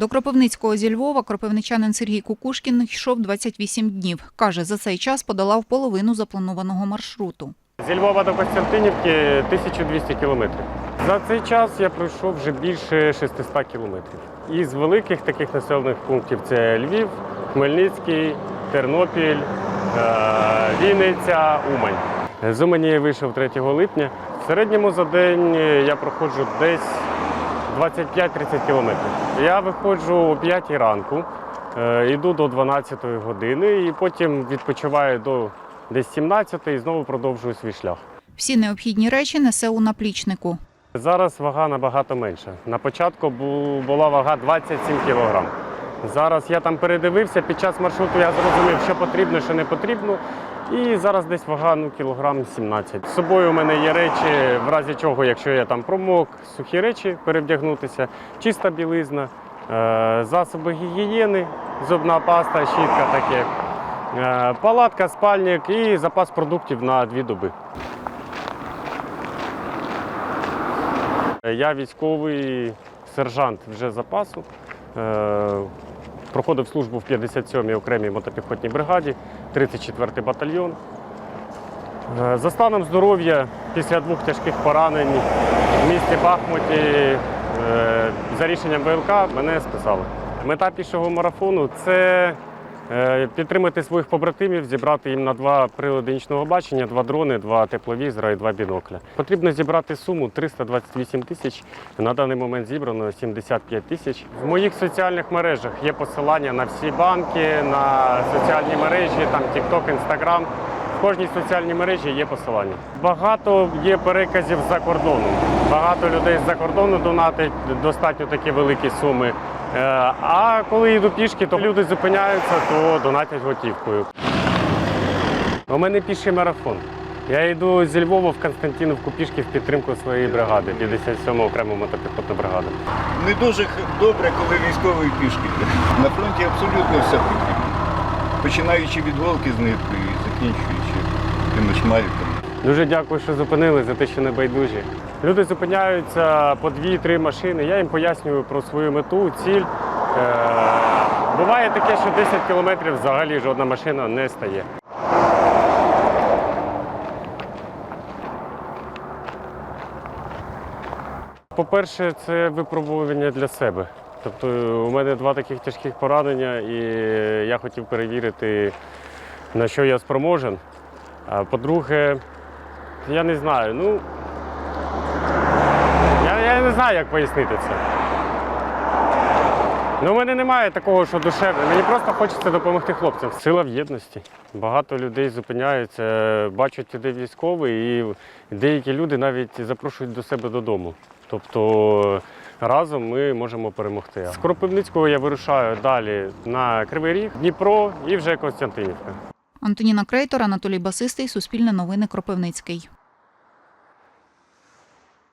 До Кропивницького зі Львова кропивничанин Сергій Кукушкін йшов 28 днів. Каже, за цей час подолав половину запланованого маршруту. Зі Львова до Костянтинівки 1200 кілометрів. За цей час я пройшов вже більше 600 кілометрів. Із великих таких населених пунктів це Львів, Хмельницький, Тернопіль, е, Вінниця, Умань. З Умані я вийшов 3 липня. В середньому за день я проходжу десь 25-30 кілометрів. Я виходжу о 5 ранку, е, йду до 12 години і потім відпочиваю до десь 17 і знову продовжую свій шлях. Всі необхідні речі несе у наплічнику. Зараз вага набагато менша. На початку була вага 27 кг. Зараз я там передивився, під час маршруту я зрозумів, що потрібно, що не потрібно. І зараз десь вага ну, кілограм 17. З собою у мене є речі, в разі чого, якщо я там промок, сухі речі перевдягнутися, чиста білизна, е, засоби гігієни, зубна паста, щітка таке, е, палатка, спальник і запас продуктів на дві доби. Я військовий сержант вже запасу. Проходив службу в 57-й окремій мотопіхотній бригаді, 34-й батальйон. Е, За станом здоров'я після двох тяжких поранень в місті Бахмуті е, за рішенням ВЛК мене списали. Мета пішого марафону це підтримати своїх побратимів, зібрати їм на два прилади нічного бачення, два дрони, два тепловізора і два бінокля. Потрібно зібрати суму 328 тисяч. На даний момент зібрано 75 тисяч. В моїх соціальних мережах є посилання на всі банки, на соціальні мережі, там TikTok, Instagram. В кожній соціальній мережі є посилання. Багато є переказів за кордоном. Багато людей з-за кордону донатить достатньо такі великі суми. Е, А коли йду пішки, то люди зупиняються, то донатять готівкою. У мене піший марафон. Я йду зі Львова в Константинівку пішки в підтримку своєї бригади, 57 окрема мотопіхотна бригада. Не дуже добре, коли військовий пішки. На фронті абсолютно все потрібно. Починаючи від голки з ниткою і закінчуючи тими шмальками. Дуже дякую, що зупинили за те, що не байдужі. Люди зупиняються по дві-три машини. Я їм пояснюю про свою мету, ціль. Е, буває таке, що 10 кілометрів взагалі жодна машина не стає. По-перше, це випробування для себе. Тобто у мене два таких тяжких поранення, і я хотів перевірити, на що я спроможен. А по-друге, я не знаю, ну. Я, не знаю, як пояснити це. Ну, у мене немає такого, що душевне. Мені просто хочеться допомогти хлопцям. Сила в єдності. Багато людей зупиняються, бачать, іде військовий, і деякі люди навіть запрошують до себе додому. Тобто разом ми можемо перемогти. З Кропивницького я вирушаю далі на Кривий Ріг, Дніпро і вже Константинівка. Антоніна Крейтор, Анатолій Басистий, Суспільне новини Кропивницький.